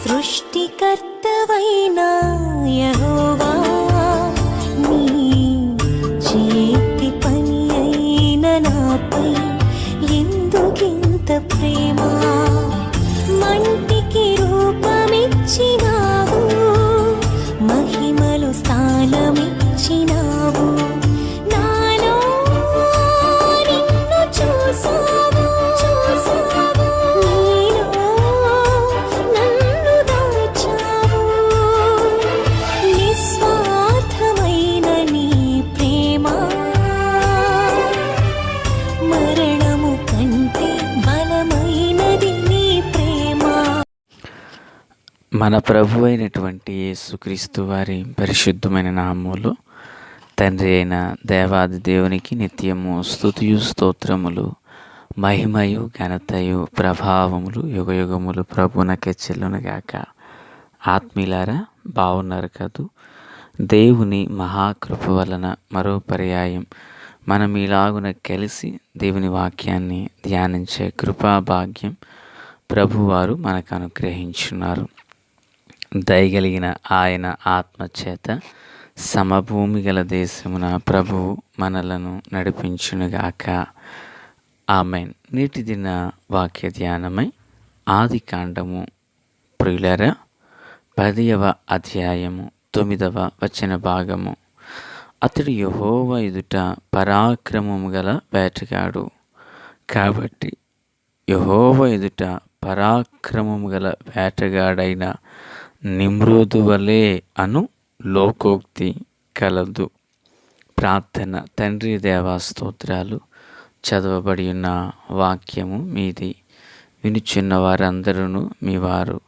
సృష్టికర్తవైనా యహోవా. మన ప్రభు అయినటువంటి యేసుక్రీస్తు వారి పరిశుద్ధమైన నామములు తండ్రి అయిన దేవాది దేవునికి నిత్యము స్థుతియు స్తోత్రములు మహిమయు ఘనతయు ప్రభావములు యుగయుగములు ప్రభునకే చెల్లునుగాక. ఆత్మీయులారా బాగున్నారు కదూ? దేవుని మహాకృప వలన మరో పర్యాయం మనం ఇలాగున కలిసి దేవుని వాక్యాన్ని ధ్యానించే కృపా భాగ్యం ప్రభువారు మనకు అనుగ్రహించున్నారు. దయగలిగిన ఆయన ఆత్మచేత సమభూమి గల దేశమున ప్రభువు మనలను నడిపించునుగాక. ఆమెన్. నీటి దిన వాక్య ధ్యానమై ఆది కాండము. ప్రియులర పదియవ అధ్యాయము తొమ్మిదవ వచన భాగము. అతడు యహోవ ఎదుట పరాక్రమము గల వేటగాడు. కాబట్టి యహోవ ఎదుట పరాక్రమము గల వేటగాడైన నిమ్రోదు వలె అను లోకోక్తి కలదు. ప్రార్థన. తండ్రి దేవా స్తోత్రాలు. చదవబడి ఉన్న వాక్యము మీది. వినుచున్న వారందరూ మీ వారు.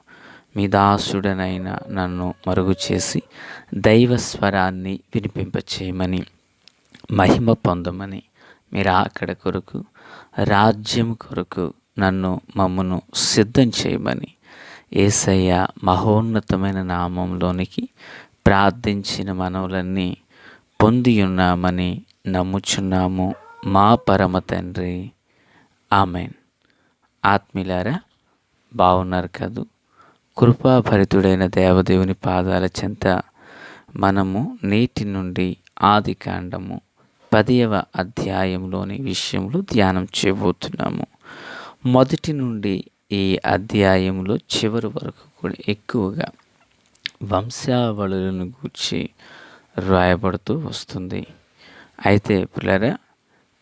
మీ దాసుడనైన నన్ను మరుగు చేసి దైవ స్వరాన్ని వినిపింపచేయమని మహిమ పొందమని మీరు అక్కడ కొరకు రాజ్యం కొరకు నన్ను మమ్మను సిద్ధం చేయమని ఏసయ్య మహోన్నతమైన నామంలోనికి ప్రార్థించిన మనవులన్నీ పొంది ఉన్నామని నమ్ముచున్నాము మా పరమ తండ్రి. ఆమెన్. ఆత్మీలారా బాగున్నారు కదూ? కృపాభరితుడైన దేవదేవుని పాదాల చెంత మనము నేటి నుండి ఆది కాండము పదియవ అధ్యాయంలోని విషయంలో ధ్యానం చేయబోతున్నాము. మొదటి నుండి ఈ అధ్యాయంలో చివరి వరకు కూడా ఎక్కువగా వంశావళులను గూర్చి రాయబడుతూ వస్తుంది. అయితే పిల్లరా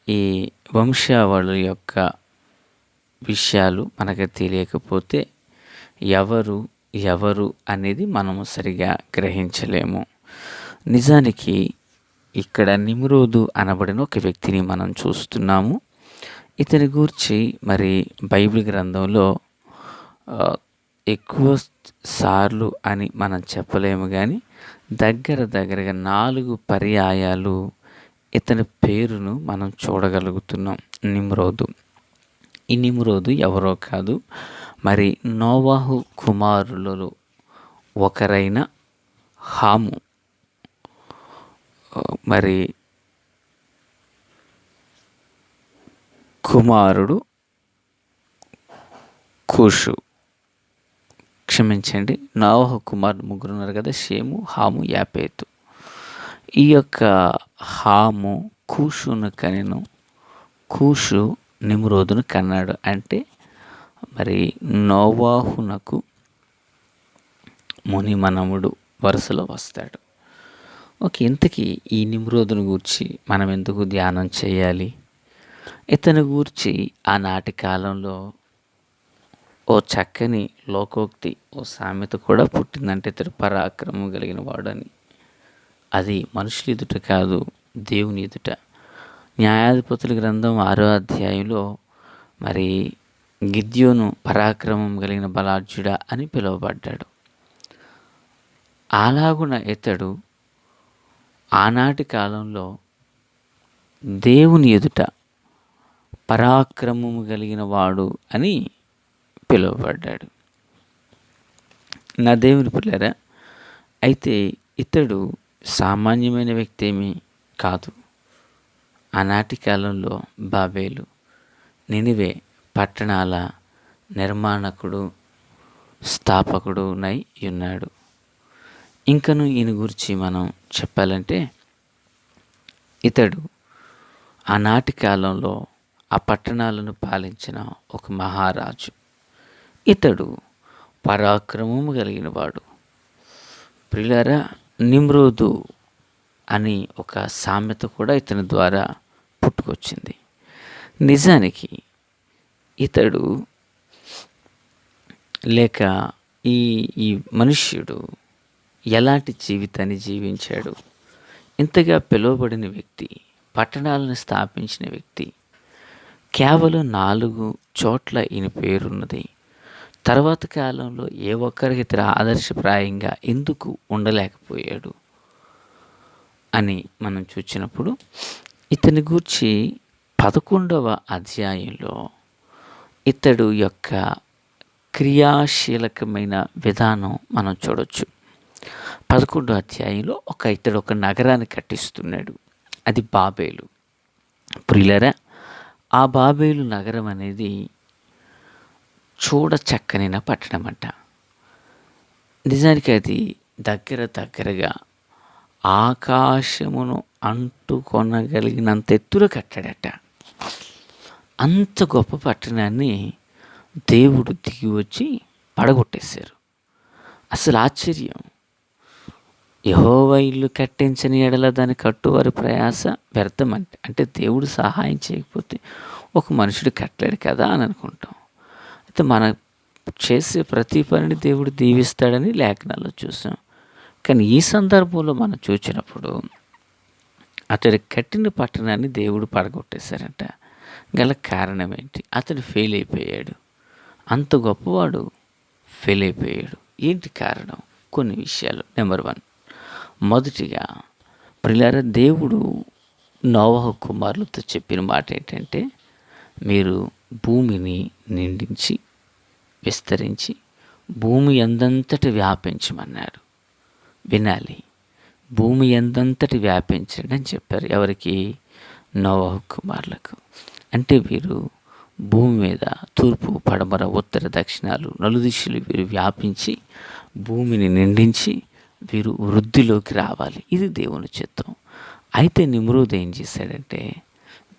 ఈ వంశావళుల యొక్క విషయాలు మనకు తెలియకపోతే ఎవరు ఎవరు అనేది మనము సరిగా గ్రహించలేము. నిజానికి ఇక్కడ నిమ్రోదు అనబడిన ఒక వ్యక్తిని మనం చూస్తున్నాము. ఇతని గురించి మరి బైబిల్ గ్రంథంలో ఎక్కువ సార్లు అని మనం చెప్పలేము కానీ దగ్గర దగ్గరగా నాలుగు పర్యాయాలు ఇతని పేరును మనం చూడగలుగుతున్నాం. నిమ్రోదు. ఈ నిమ్రోదు ఎవరో కాదు మరి నోవాహు కుమారులలో ఒకరైన హాము. మరి కుమారుడు కుషు. క్షమించండి నావహ కుమారుడు ముగ్గురు ఉన్నారు కదా షేము హాము యాపేతు. ఈ యొక్క హాము కూషును కనెను. కూషు నిమ్రోదును కన్నాడు. అంటే మరి నోవాహునకు మునిమనముడు వరుసలో వస్తాడు. ఓకే ఇంతకీ ఈ నిమ్రోదును గూర్చి మనం ఎందుకు ధ్యానం చేయాలి? ఇతని గూర్చి ఆనాటి కాలంలో ఓ చక్కని లోకోక్తి ఓ సామెత కూడా పుట్టిందంటే ఇతడు పరాక్రమం కలిగిన వాడని. అది మనుషుల ఎదుట కాదు దేవుని ఎదుట. న్యాయాధిపతుల గ్రంథం ఆరో అధ్యాయంలో మరి గిద్యోను పరాక్రమం కలిగిన బలార్జుడ అని పిలువబడ్డాడు. అలాగున ఇతడు ఆనాటి కాలంలో దేవుని ఎదుట పరాక్రమము కలిగిన వాడు అని పిలువబడ్డాడు. నా దేవుని పిల్లరా అయితే ఇతడు సామాన్యమైన వ్యక్తి ఏమీ కాదు. ఆనాటి కాలంలో బాబేలు నినివే పట్టణాల నిర్మాణకుడు స్థాపకుడునై ఉన్నాడు. ఇంకను ఈయన గురించి మనం చెప్పాలంటే ఇతడు ఆనాటి కాలంలో ఆ పట్టణాలను పాలించిన ఒక మహారాజు. ఇతడు పరాక్రమము కలిగిన వాడు ప్రియులారా నిమ్రోదు అని ఒక సామెత కూడా ఇతని ద్వారా పుట్టుకొచ్చింది. నిజానికి ఇతడు లేక ఈ ఈ మనుష్యుడు ఎలాంటి జీవితాన్ని జీవించాడు? ఇంతగా పిలువబడిన వ్యక్తి పట్టణాలను స్థాపించిన వ్యక్తి కేవలం నాలుగు చోట్ల ఈయన పేరున్నది. తర్వాత కాలంలో ఏ ఒక్కరికి ఇతర ఆదర్శప్రాయంగా ఎందుకు ఉండలేకపోయాడు అని మనం చూసినప్పుడు ఇతని గూర్చి పదకొండవ అధ్యాయంలో ఇతడు యొక్క క్రియాశీలకమైన విధానం మనం చూడొచ్చు. పదకొండో అధ్యాయంలో ఒక ఇతడు ఒక నగరాన్ని కట్టిస్తున్నాడు. అది బాబేలు. ప్రియులరా ఆ బాబేలు నగరం అనేది చూడ చక్కనైన పట్టణం అంట నిజానికి అది దగ్గర దగ్గరగా ఆకాశమును అంటుకొనగలిగినంత ఎత్తులో కట్టాడట. అంత గొప్ప పట్టణాన్ని దేవుడు దిగి వచ్చి పడగొట్టేశారు. అసలు ఆశ్చర్యం. యహోవ ఇల్లు కట్టించని ఎడల దాని కట్టువారి ప్రయాస వ్యర్థం అంటే అంటే దేవుడు సహాయం చేయకపోతే ఒక మనుషుడు కట్టలేడు కదా అని అనుకుంటాం. అయితే మన చేసే ప్రతి పనిని దేవుడు దీవిస్తాడని లేఖనాల్లో చూసాం. కానీ ఈ సందర్భంలో మనం చూసినప్పుడు అతడు కట్టిన పట్టణాన్ని దేవుడు పడగొట్టేశారంట. గల కారణం ఏంటి అతడు ఫెయిల్ అయిపోయాడు. అంత గొప్పవాడు ఫెయిల్ అయిపోయాడు. ఏంటి కారణం? కొన్ని విషయాలు. Number one. మొదటిగా ప్రిలార దేవుడు నోవహ కుమారులతో చెప్పిన మాట ఏంటంటే మీరు భూమిని నిండించి విస్తరించి భూమి ఎందంతటి వ్యాపించమన్నాడు వినాలి భూమి ఎంతటి వ్యాపించండి అని చెప్పారు ఎవరికి? నోవహ కుమారులకు. అంటే వీరు భూమి మీద తూర్పు పడమర ఉత్తర దక్షిణాలు నలుదిశలు వీరు వ్యాపించి భూమిని నిండించి వీరు వృద్ధిలోకి రావాలి. ఇది దేవుని చిత్తం. అయితే నిమ్రోద్ ఏం చేశాడంటే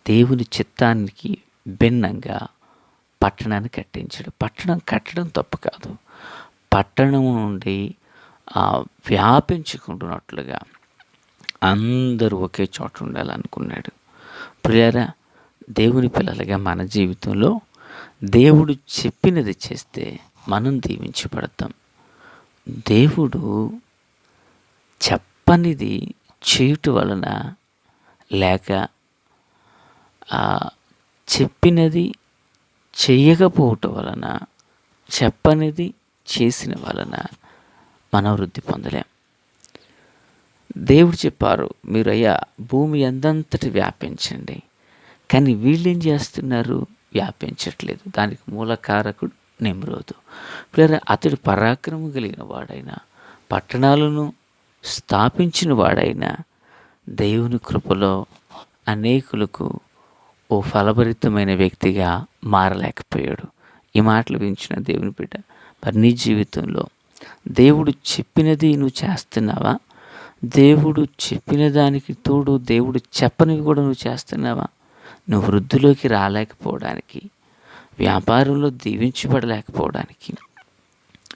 దేవుని చిత్తానికి భిన్నంగా పట్టణాన్ని కట్టించాడు. పట్టణం కట్టడం తప్పు కాదు. పట్టణం నుండి వ్యాపించుకుంటున్నట్లుగా అందరూ ఒకే చోట ఉండాలనుకున్నాడు. ప్రియరా దేవుని పిల్లలుగా మన జీవితంలో దేవుడు చెప్పినది చేస్తే మనం దీవించబడతాం. దేవుడు చెప్పనిది చేయుట వలన లేక చెప్పినది చెయ్యకపోవటం వలన చెప్పనిది చేసిన వలన మనం వృద్ధి పొందలేం. దేవుడు చెప్పారు మీరు అయ్యా భూమి ఎంతంతటి వ్యాపించండి. కానీ వీళ్ళేం చేస్తున్నారు? వ్యాపించట్లేదు. దానికి మూలకారకుడు నిమ్రోదు. పిల్లల అతడు పరాక్రమం కలిగిన వాడైనా పట్టణాలను స్థాపించిన వాడైన దేవుని కృపలో అనేకులకు ఓ ఫలభరితమైన వ్యక్తిగా మారలేకపోయాడు. ఈ మాటలు వించిన దేవుని బిడ్డ మరి నీ జీవితంలో దేవుడు చెప్పినది నువ్వు చేస్తున్నావా? దేవుడు చెప్పిన దానికి తోడు దేవుడు చెప్పనివి కూడా నువ్వు చేస్తున్నావా? నువ్వు వృద్ధిలోకి రాలేకపోవడానికి వ్యాపారంలో దీవించబడలేకపోవడానికి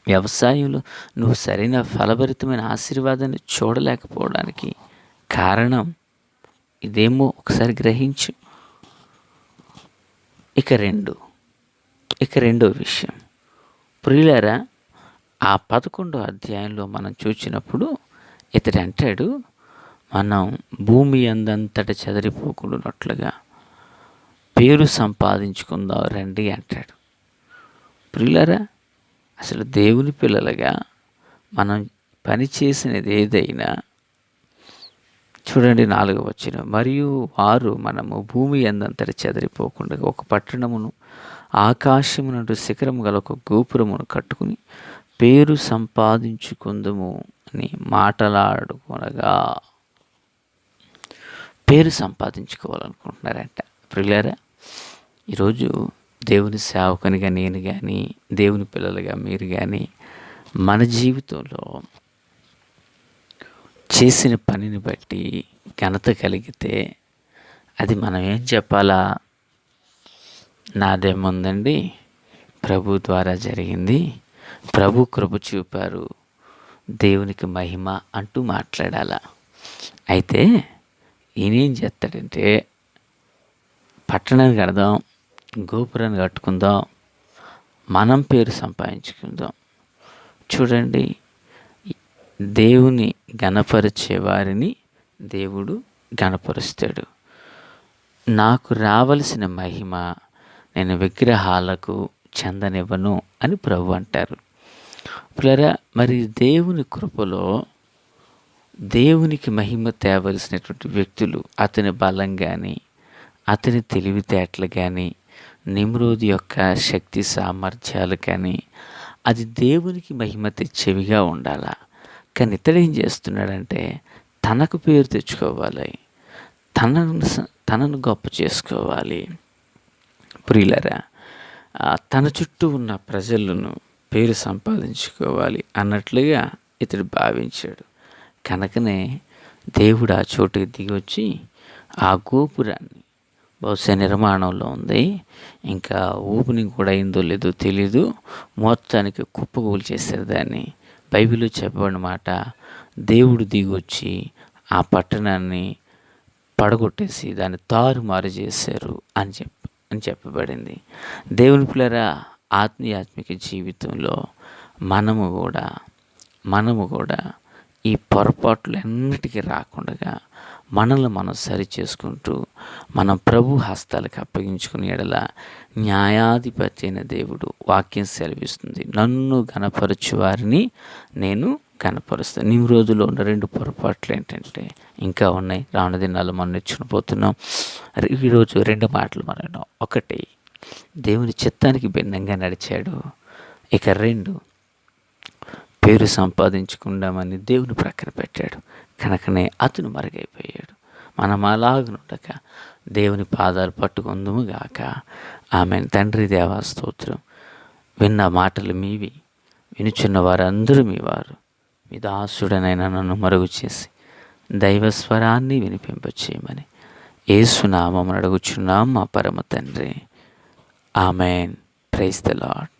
వ్యవసాయంలో నువ్వు సరైన ఫలభరితమైన ఆశీర్వాదాన్ని చూడలేకపోవడానికి కారణం ఇదేమో ఒకసారి గ్రహించు. ఇక రెండు ఇక రెండో విషయం. ప్రియులారా ఆ పదకొండో అధ్యాయంలో మనం చూసినప్పుడు ఇతడు అంటాడు మనం భూమి అందంతట చెదరిపోకుండాట్లుగా పేరు సంపాదించుకుందాం రండి అంటాడు. ప్రియులారా అసలు దేవుని పిల్లలుగా మనం పని చేసినది ఏదైనా చూడండి నాలుగు వచ్చిన మరియు వారు మనము భూమి ఎందంతటి చెదరిపోకుండా ఒక పట్టణమును ఆకాశము నుండి శిఖరము గల ఒక గోపురమును కట్టుకుని పేరు సంపాదించుకుందము అని మాటలాడుకునగా పేరు సంపాదించుకోవాలనుకుంటున్నారంట. ప్రియులారా ఈరోజు దేవుని సేవకునిగా నేను కానీ దేవుని పిల్లలుగా మీరు కానీ మన జీవితంలో చేసిన పనిని బట్టి ఘనత కలిగితే అది మనం ఏం చెప్పాలా? నాదేముందండి ప్రభు ద్వారా జరిగింది. ప్రభు కృప చూపారు. దేవునికి మహిమ అంటూ మాట్లాడాలా. అయితే ఈయనేం చేస్తాడంటే పట్టణానికి అర్థం గోపురాన్ని కట్టుకుందాం. మనం పేరు సంపాదించుకుందాం. చూడండి దేవుని గణపరిచే వారిని దేవుడు గణపరుస్తాడు. నాకు రావలసిన మహిమ నేను విగ్రహాలకు చెందనివ్వను అని ప్రభు అంటారు. పిల్లరా మరి దేవుని కృపలో దేవునికి మహిమ తేవలసినటువంటి వ్యక్తులు అతని బలం కానీ అతని తెలివితేటలు కానీ నిమ్రోది యొక్క శక్తి సామర్థ్యాలు కానీ అది దేవునికి మహిమ తెచ్చేవిగా ఉండాలా? కానీ ఇతడు ఏం చేస్తున్నాడంటే తనకు పేరు తెచ్చుకోవాలి. తనను తనను గొప్ప చేసుకోవాలి. ప్రియులరా తన చుట్టూ ఉన్న ప్రజలను పేరు సంపాదించుకోవాలి అన్నట్లుగా ఇతడు భావించాడు. కనుకనే దేవుడు ఆ చోటుకి దిగి వచ్చి ఆ గోపురాన్ని బహుశా నిర్మాణంలో ఉంది. ఇంకా ఓపెనింగ్ కూడా అయిందో లేదో తెలీదు. మొత్తానికి కుప్పగూలు చేశారు దాన్ని. బైబిల్లో చెప్పబడిన మాట దేవుడు దిగొచ్చి ఆ పట్టణాన్ని పడగొట్టేసి దాన్ని తారుమారు చేశారు అని చెప్ప అని చెప్పబడింది. దేవుని పిల్లరా ఆత్మీయాత్మిక జీవితంలో మనము కూడా మనము కూడా ఈ పొరపాట్లు ఎన్నిటికీ రాకుండా మనల్ని మనం సరి చేసుకుంటూ మనం ప్రభు హస్తాలకు అప్పగించుకుని ఎడల న్యాయాధిపతి అయిన దేవుడు వాక్యం సెలవిస్తుంది. నన్ను గనపరచు వారిని నేను కనపరుస్తాను నీ రోజుల్లో ఉన్న రెండు పొరపాట్లు ఏంటంటే ఇంకా ఉన్నాయి. రాను దినాలు మనం నేర్చుకునిపోతున్నాం ఈరోజు రెండు మాటలు మనం ఒకటి దేవుని చిత్తానికి భిన్నంగా నడిచాడు. ఇక రెండు పేరు సంపాదించుకుందామని దేవుని ప్రక్కన పెట్టాడు. కనుకనే అతను మరుగైపోయాడు. మనం అలాగనుండక దేవుని పాదాలు పట్టుకుందుము గాక. ఆమె తండ్రి దేవా స్తోత్రం. విన్న మాటలు మీవి వినుచున్న వారందరూ మీ వారు మీ దాసుడనైనా నన్ను మరుగు చేసి దైవస్వరాన్ని వినిపింపచేయమని ఏసునామం అడుగుచున్నాం మా పరమ తండ్రి. ఆమెన్. Praise the lord